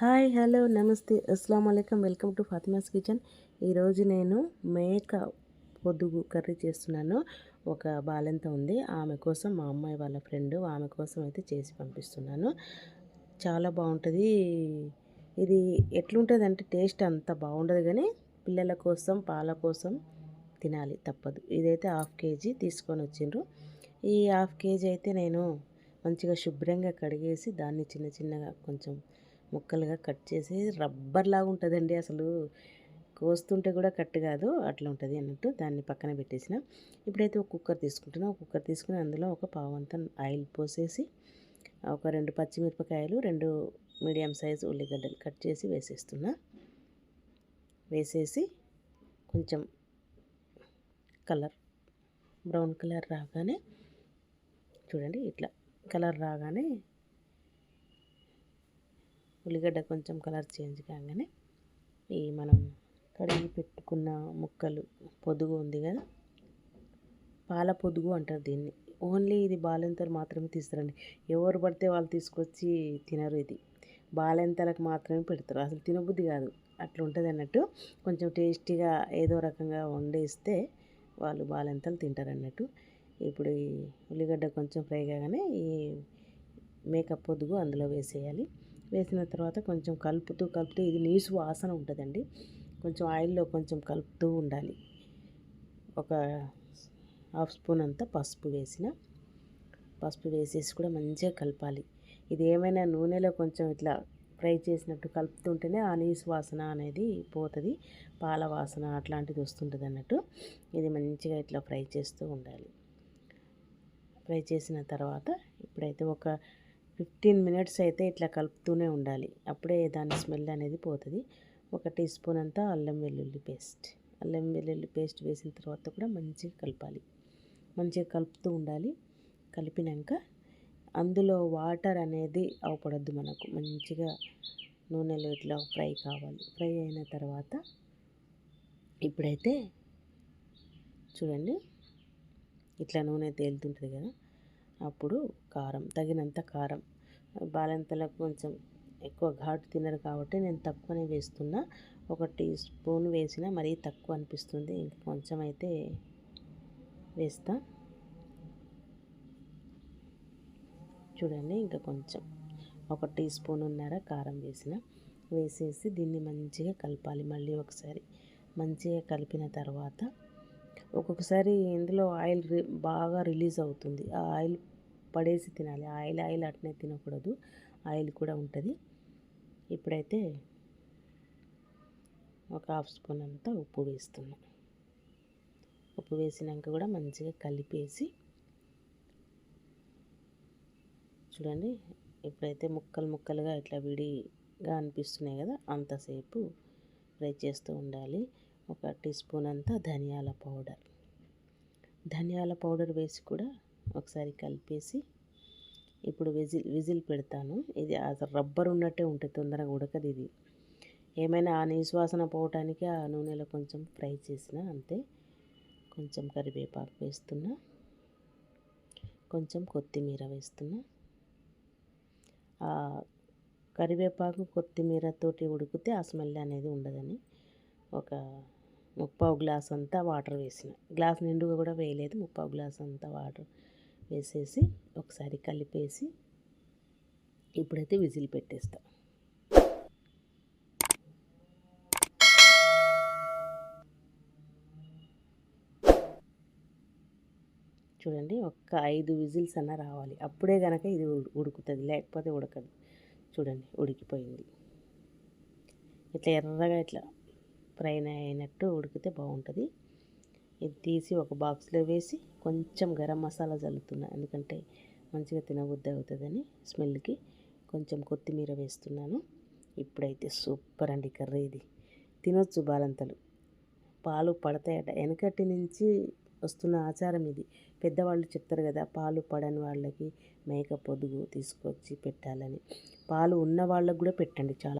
Hi hello నమస్తే. అస్సలం అయికం వెల్కమ్ టు ఫాతిమాస్ కిచెన్. ఈరోజు నేను మేక పొద్దుగు కర్రీ చేస్తున్నాను. ఒక బాలెంత ఉంది. ఆమె కోసం మా అమ్మాయి వాళ్ళ ఫ్రెండ్ ఆమె కోసం అయితే చేసి పంపిస్తున్నాను. చాలా బాగుంటుంది. ఇది ఎట్లుంటుంది అంటే టేస్ట్ అంత బాగుండదు కానీ పిల్లల కోసం పాల కోసం తినాలి తప్పదు. ఇదైతే హాఫ్ కేజీ తీసుకొని వచ్చిండ్రు. ఈ హాఫ్ కేజీ అయితే నేను మంచిగా శుభ్రంగా కడిగేసి దాన్ని చిన్న చిన్నగా కొంచెం ముక్కలుగా కట్ చేసి రబ్బర్ లాగా ఉంటుందండి అసలు. కోస్తుంటే కూడా కట్ కాదు అట్లా ఉంటుంది అన్నట్టు దాన్ని పక్కన పెట్టేసిన. ఇప్పుడైతే ఒక కుక్కర్ తీసుకుంటున్నా. ఒక కుక్కర్ తీసుకుని అందులో ఒక పావంతా ఆయిల్ పోసేసి ఒక రెండు పచ్చిమిరపకాయలు రెండు మీడియం సైజు ఉల్లిగడ్డలు కట్ చేసి వేసేస్తున్నా. వేసేసి కొంచెం కలర్ బ్రౌన్ కలర్ రాగానే చూడండి ఇట్లా కలర్ రాగానే ఉల్లిగడ్డ కొంచెం కలర్ చేంజ్ కాగానే ఈ మనం కడిగి పెట్టుకున్న ముక్కలు పొదుగు ఉంది కదా? పాల పొదుగు అంటారు దీన్ని. ఓన్లీ ఇది బాలింతలు మాత్రమే తీస్తారండి. ఎవరు పడితే వాళ్ళు తీసుకొచ్చి తినరు ఇది. బాలింతలకు మాత్రమే పెడతారు. అసలు తినబుద్ధి కాదు. అట్లా ఉంటుంది అన్నట్టు కొంచెం టేస్టీగా ఏదో రకంగా వండేస్తే వాళ్ళు బాలింతలు తింటారు అన్నట్టు. ఇప్పుడు ఈ ఉల్లిగడ్డ కొంచెం ఫ్రై కాగానే ఈ మేకప్ పొదుగు అందులో వేసేయాలి. వేసిన తర్వాత కొంచెం కలుపుతూ కలుపుతూ ఇది నీసు వాసన ఉంటుందండి. కొంచెం ఆయిల్లో కొంచెం కలుపుతూ ఉండాలి. ఒక హాఫ్ స్పూన్ అంతా పసుపు వేసిన పసుపు వేసేసి కూడా మంచిగా కలపాలి. ఇది ఏమైనా నూనెలో కొంచెం ఇట్లా ఫ్రై చేసినట్టు కలుపుతుంటేనే ఆ నీసు వాసన అనేది పోతుంది పాల వాసన అట్లాంటిది వస్తుంటుంది అన్నట్టు ఇది మంచిగా ఇట్లా ఫ్రై చేస్తూ ఉండాలి. ఫ్రై చేసిన తర్వాత ఇప్పుడైతే ఒక ఫిఫ్టీన్ మినిట్స్ అయితే ఇట్లా కలుపుతూనే ఉండాలి. అప్పుడే దాని స్మెల్ అనేది పోతుంది. ఒక టీ స్పూన్ అంతా అల్లం వెల్లుల్లి పేస్ట్. అల్లం వెల్లుల్లి పేస్ట్ వేసిన తర్వాత కూడా మంచిగా కలపాలి. మంచిగా కలుపుతూ ఉండాలి. కలిపినాక అందులో వాటర్ అనేది అవపడద్దు మనకు. మంచిగా నూనెలో ఇట్లా ఫ్రై కావాలి. ఫ్రై అయిన తర్వాత ఇప్పుడైతే చూడండి. ఇట్లా నూనె తేలుతుంటుంది కదా. అప్పుడు కారం తగినంత కారం. బాలంతలకు కొంచెం ఎక్కువ ఘాటు తినరు కాబట్టి నేను తక్కువనే వేస్తున్నా. ఒక టీ స్పూన్ వేసిన మరీ తక్కువ అనిపిస్తుంది. ఇంక కొంచెం అయితే వేస్తా. చూడండి ఇంకా కొంచెం ఒక టీ స్పూన్ ఉన్నర కారం వేసిన. వేసేసి దీన్ని మంచిగా కలపాలి. మళ్ళీ ఒకసారి మంచిగా కలిపిన తర్వాత ఒక్కొక్కసారి ఇందులో ఆయిల్ బాగా రిలీజ్ అవుతుంది. ఆ ఆయిల్ పడేసి తినాలి. ఆయిల్ ఆయిల్ అట్నే తినకూడదు. ఆయిల్ కూడా ఉంటుంది. ఇప్పుడైతే ఒక హాఫ్ స్పూన్ అంతా ఉప్పు వేస్తున్నా. ఉప్పు వేసినాక కూడా మంచిగా కలిపేసి చూడండి ఇప్పుడైతే ముక్కలు ముక్కలుగా ఇట్లా విడిగా అనిపిస్తున్నాయి కదా అంతసేపు ఫ్రై చేస్తూ ఉండాలి. ఒక టీ స్పూన్ అంతా ధనియాల పౌడర్. ధనియాల పౌడర్ వేసి కూడా ఒకసారి కలిపేసి ఇప్పుడు విజిల్ విజిల్ పెడతాను. ఇది అసలు రబ్బర్ ఉన్నట్టే ఉంటుంది తొందరగా ఉడకదు ఇది. ఏమైనా ఆ నిశ్వాసన పోవటానికి ఆ నూనెలో కొంచెం ఫ్రై చేసిన అంతే. కొంచెం కరివేపాకు వేస్తున్నా. కొంచెం కొత్తిమీర వేస్తున్నా. కరివేపాకు కొత్తిమీరతోటి ఉడికితే ఆ స్మెల్ అనేది ఉండదని ఒక ముప్పావు గ్లాస్ అంతా వాటర్ వేసిన. గ్లాస్ నిండుగా కూడా వేయలేదు ముప్పావు గ్లాస్ అంతా వాటర్ వేసేసి ఒకసారి కలిపేసి ఇప్పుడైతే విజిల్ పెట్టేస్తా. చూడండి ఒక్క ఐదు విజిల్స్ అన్న రావాలి. అప్పుడే కనుక ఇది ఉడుకుతుంది లేకపోతే ఉడకదు. చూడండి ఉడికిపోయింది. ఇట్లా ఎర్రగా ఇట్లా ఫ్రై అయినట్టు ఉడికితే బాగుంటుంది. ఇది తీసి ఒక బాక్స్లో వేసి కొంచెం గరం మసాలా చల్లుతున్నా ఎందుకంటే మంచిగా తినబుద్ధి అవుతుందని స్మెల్కి కొంచెం కొత్తిమీర వేస్తున్నాను. ఇప్పుడైతే సూపర్ అండి కర్రీ ఇది. తినొచ్చు బాలంతలు. పాలు పడతాయట. వెనకటి నుంచి వస్తున్న ఆచారం ఇది. పెద్దవాళ్ళు చెప్తారు కదా పాలు పడని వాళ్ళకి మేక పొదుగు తీసుకొచ్చి పెట్టాలని. పాలు ఉన్న వాళ్ళకు కూడా పెట్టండి చాలా